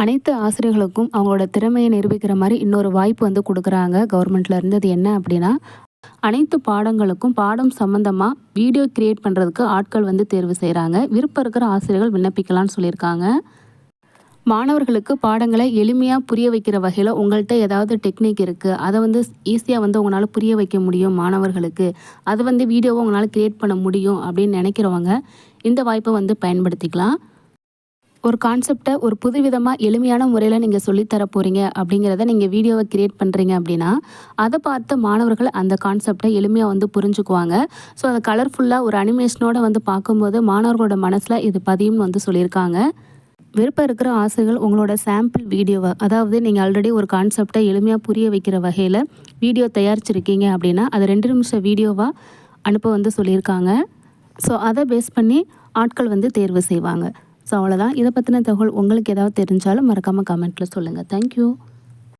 அனைத்து ஆசிரியர்களுக்கும் அவங்களோட திறமையை நிரூபிக்கிற மாதிரி இன்னொரு வாய்ப்பு வந்து கொடுக்குறாங்க கவர்மெண்ட்ல இருந்து அது என்ன அப்படின்னா அனைத்து பாடங்களுக்கும் பாடம் சம்மந்தமாக வீடியோ கிரியேட் பண்ணுறதுக்கு ஆட்கள் வந்து தேர்வு செய்கிறாங்க விருப்பம் இருக்கிற ஆசிரியர்கள் விண்ணப்பிக்கலாம்னு சொல்லியிருக்காங்க. மாணவர்களுக்கு பாடங்களை எளிமையாக புரிய வைக்கிற வகையில் உங்கள்கிட்ட ஏதாவது டெக்னிக் இருக்குது அதை வந்து ஈஸியாக வந்து உங்களால் புரிய வைக்க முடியும் மாணவர்களுக்கு. அது வந்து வீடியோவை உங்களால் கிரியேட் பண்ண முடியும் அப்படின்னு நினைக்கிறவங்க இந்த வாய்ப்பை வந்து பயன்படுத்திக்கலாம். ஒரு கான்செப்டை ஒரு புதுவிதமாக எளிமையான முறையில் நீங்கள் சொல்லித்தர போகிறீங்க அப்படிங்கிறத நீங்கள் வீடியோவை கிரியேட் பண்ணுறீங்க அப்படின்னா அதை பார்த்து மாணவர்கள் அந்த கான்செப்டை எளிமையாக வந்து புரிஞ்சுக்குவாங்க. ஸோ அதை கலர்ஃபுல்லாக ஒரு அனிமேஷனோடு வந்து பார்க்கும்போது மாணவர்களோட மனசில் இது பதியும்னு வந்து சொல்லியிருக்காங்க. விருப்பம் இருக்கிற ஆசைகள் உங்களோட சாம்பிள் வீடியோவை அதாவது நீங்கள் ஆல்ரெடி ஒரு கான்செப்டை எளிமையாக புரிய வைக்கிற வகையில் வீடியோ தயாரிச்சிருக்கீங்க அப்படின்னா அது ரெண்டு நிமிஷம் வீடியோவாக அனுப்ப வந்து சொல்லியிருக்காங்க. ஸோ அதை பேஸ் பண்ணி ஆட்கள் வந்து தேர்வு செய்வாங்க. ஸோ அவ்வளோதான் இதை பற்றின தகவல் உங்களுக்கு ஏதாவது தெரிஞ்சாலும் மறக்காமல் கமெண்ட்டில் சொல்லுங்கள் தேங்க்யூ